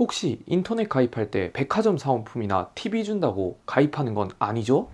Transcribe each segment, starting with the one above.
혹시 인터넷 가입할 때 백화점 사은품이나 TV 준다고 가입하는 건 아니죠?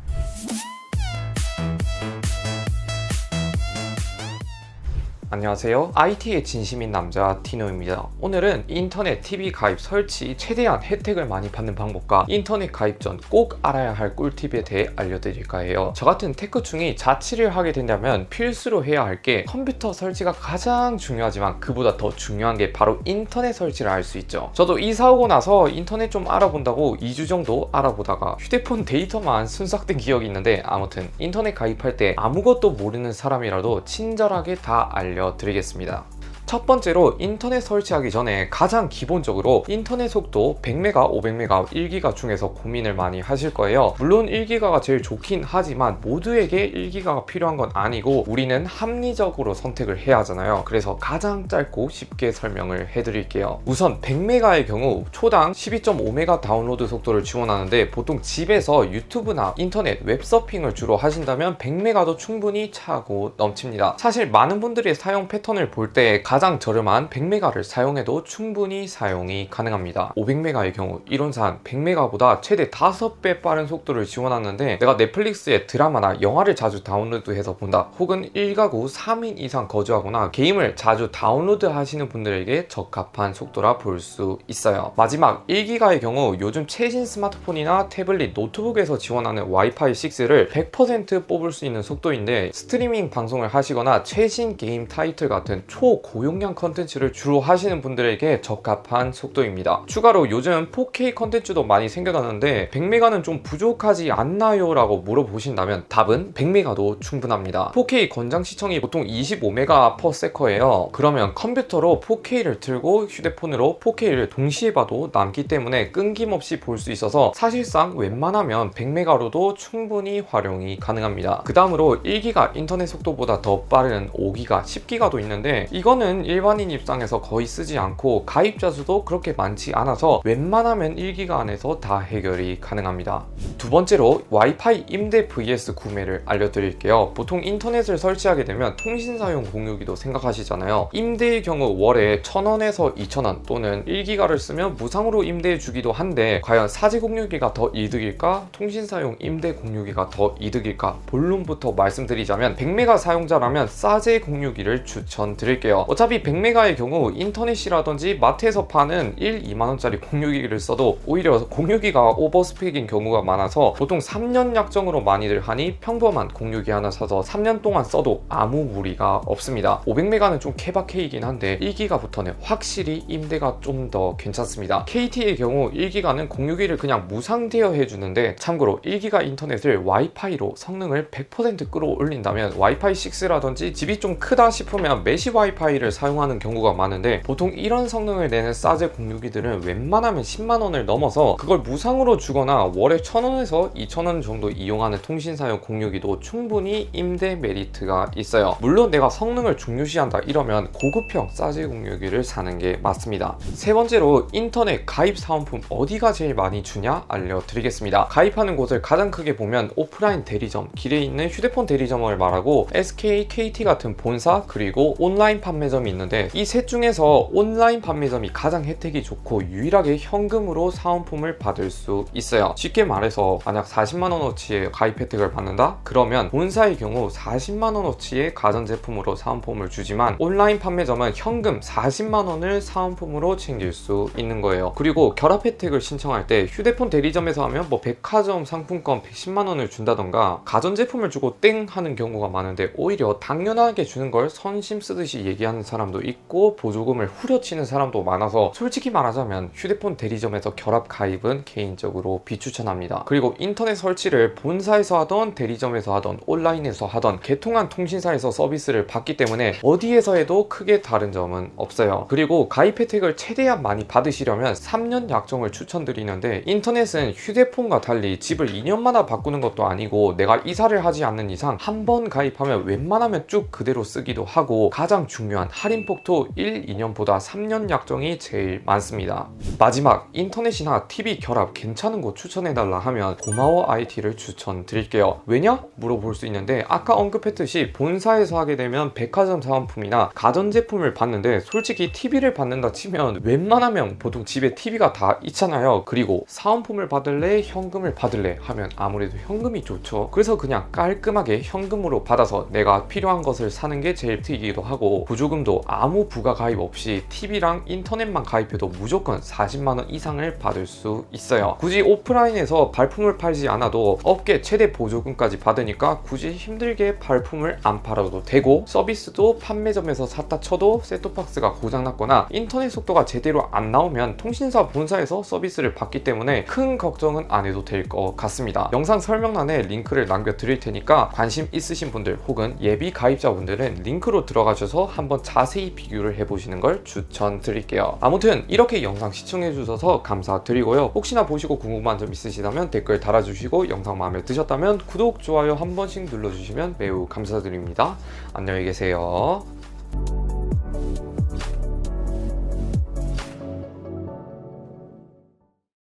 안녕하세요. IT의 진심인 남자 티노입니다. 오늘은 인터넷 TV 가입 설치 최대한 혜택을 많이 받는 방법과 인터넷 가입 전 꼭 알아야 할 꿀팁에 대해 알려드릴까 해요. 저 같은 테크충이 자취를 하게 된다면 필수로 해야 할 게 컴퓨터 설치가 가장 중요하지만 그보다 더 중요한 게 바로 인터넷 설치를 할 수 있죠. 저도 이사 오고 나서 인터넷 좀 알아본다고 2주 정도 알아보다가 휴대폰 데이터만 순삭된 기억이 있는데 아무튼 인터넷 가입할 때 아무것도 모르는 사람이라도 친절하게 다 알려 드리겠습니다. 첫 번째로 인터넷 설치하기 전에 가장 기본적으로 인터넷 속도 100메가, 500메가, 1기가 중에서 고민을 많이 하실 거예요. 물론 1기가가 제일 좋긴 하지만 모두에게 1기가가 필요한 건 아니고 우리는 합리적으로 선택을 해야 하잖아요. 그래서 가장 짧고 쉽게 설명을 해드릴게요. 우선 100메가의 경우 초당 12.5메가 다운로드 속도를 지원하는데 보통 집에서 유튜브나 인터넷 웹서핑을 주로 하신다면 100메가도 충분히 차고 넘칩니다. 사실 많은 분들의 사용 패턴을 볼때 가장 저렴한 100메가를 사용해도 충분히 사용이 가능합니다. 500메가의 경우 이론상 100메가보다 최대 5배 빠른 속도를 지원하는데 내가 넷플릭스에 드라마나 영화를 자주 다운로드해서 본다 혹은 1가구 3인 이상 거주하거나 게임을 자주 다운로드 하시는 분들에게 적합한 속도라 볼 수 있어요. 마지막 1기가의 경우 요즘 최신 스마트폰이나 태블릿, 노트북에서 지원하는 와이파이 6를 100% 뽑을 수 있는 속도인데 스트리밍 방송을 하시거나 최신 게임 타이틀 같은 초고용 량 컨텐츠를 주로 하시는 분들에게 적합한 속도입니다. 추가로 요즘 4K 컨텐츠도 많이 생겨나는데 100메가는 좀 부족하지 않나요? 라고 물어보신다면 답은 100메가도 충분합니다. 4K 권장 시청이 보통 25메가 per 세커예요. 그러면 컴퓨터로 4K를 틀고 휴대폰으로 4K를 동시에 봐도 남기 때문에 끊김없이 볼 수 있어서 사실상 웬만하면 100메가로도 충분히 활용이 가능합니다. 그 다음으로 1기가 인터넷 속도보다 더 빠른 5기가, 10기가도 있는데 이거는 일반인 입장에서 거의 쓰지 않고 가입자 수도 그렇게 많지 않아서 웬만하면 1기가 안에서 다 해결이 가능합니다. 두 번째로 와이파이 임대 vs 구매를 알려드릴게요. 보통 인터넷을 설치하게 되면 통신 사용 공유기도 생각하시잖아요. 임대의 경우 월에 1000원에서 2000원 또는 1기가를 쓰면 무상으로 임대해 주기도 한데 과연 사지 공유기가 더 이득일까? 통신 사용 임대 공유기가 더 이득일까? 본론부터 말씀드리자면 100메가 사용자라면 싸제 공유기를 추천드릴게요. 어차피 100메가의 경우 인터넷이라든지 마트에서 파는 1, 2만원짜리 공유기를 써도 오히려 공유기가 오버스펙인 경우가 많아서 보통 3년 약정으로 많이들 하니 평범한 공유기 하나 사서 3년 동안 써도 아무 무리가 없습니다. 500메가는 좀 케바케이긴 한데 1기가부터는 확실히 임대가 좀 더 괜찮습니다. KT의 경우 1기가는 공유기를 그냥 무상 대여해 주는데 참고로 1기가 인터넷을 와이파이로 성능을 100% 끌어올린다면 와이파이 6라든지 집이 좀 크다 싶으면 메시 와이파이를 사용하는 경우가 많은데 보통 이런 성능을 내는 싸제 공유기들은 웬만하면 10만원을 넘어서 그걸 무상으로 주거나 월에 1000원에서 2000원 정도 이용하는 통신 사용 공유기도 충분히 임대 메리트가 있어요. 물론 내가 성능을 중요시한다 이러면 고급형 싸제 공유기를 사는 게 맞습니다. 세 번째로 인터넷 가입 사은품 어디가 제일 많이 주냐 알려드리겠습니다. 가입하는 곳을 가장 크게 보면 오프라인 대리점, 길에 있는 휴대폰 대리점을 말하고 SK, KT 같은 본사 그리고 온라인 판매점 이 있는데 이 셋 중에서 온라인 판매점이 가장 혜택이 좋고 유일하게 현금으로 사은품을 받을 수 있어요. 쉽게 말해서 만약 40만 원어치의 가입 혜택을 받는다? 그러면 본사의 경우 40만 원어치의 가전제품으로 사은품을 주지만 온라인 판매점은 현금 40만 원을 사은품으로 챙길 수 있는 거예요. 그리고 결합 혜택을 신청할 때 휴대폰 대리점에서 하면 뭐 백화점 상품권 110만 원을 준다던가 가전제품을 주고 땡 하는 경우가 많은데 오히려 당연하게 주는 걸 선심 쓰듯이 얘기하는 사람 도 있고 보조금을 후려치는 사람도 많아서 솔직히 말하자면 휴대폰 대리점에서 결합 가입은 개인적으로 비추천합니다. 그리고 인터넷 설치를 본사에서 하던 대리점에서 하던 온라인에서 하던 개통한 통신사에서 서비스를 받기 때문에 어디에서 해도 크게 다른 점은 없어요. 그리고 가입 혜택을 최대한 많이 받으시려면 3년 약정을 추천드리는데 인터넷은 휴대폰과 달리 집을 2년마다 바꾸는 것도 아니고 내가 이사를 하지 않는 이상 한 번 가입하면 웬만하면 쭉 그대로 쓰기도 하고 가장 중요한 할인폭도 1, 2년보다 3년 약정이 제일 많습니다. 마지막 인터넷이나 TV 결합 괜찮은 곳 추천해달라 하면 고마워 IT를 추천드릴게요. 왜냐? 물어볼 수 있는데 아까 언급했듯이 본사에서 하게 되면 백화점 사은품이나 가전제품을 받는데 솔직히 TV를 받는다 치면 웬만하면 보통 집에 TV가 다 있잖아요. 그리고 사은품을 받을래 현금을 받을래 하면 아무래도 현금이 좋죠. 그래서 그냥 깔끔하게 현금으로 받아서 내가 필요한 것을 사는 게 제일 튀기도 하고 보조금 도 아무 부가 가입 없이 TV랑 인터넷만 가입해도 무조건 40만 원 이상을 받을 수 있어요. 굳이 오프라인에서 발품을 팔지 않아도 업계 최대 보조금까지 받으니까 굳이 힘들게 발품을 안 팔아도 되고 서비스도 판매점에서 샀다 쳐도 셋톱박스가 고장났거나 인터넷 속도가 제대로 안 나오면 통신사 본사에서 서비스를 받기 때문에 큰 걱정은 안 해도 될 것 같습니다. 영상 설명란에 링크를 남겨드릴 테니까 관심 있으신 분들 혹은 예비 가입자분들은 링크로 들어가셔서 한번 자세히 비교를 해보시는 걸 추천드릴게요. 아무튼 이렇게 영상 시청해주셔서 감사드리고요. 혹시나 보시고 궁금한 점 있으시다면 댓글 달아주시고 영상 마음에 드셨다면 구독, 좋아요 한 번씩 눌러주시면 매우 감사드립니다. 안녕히 계세요.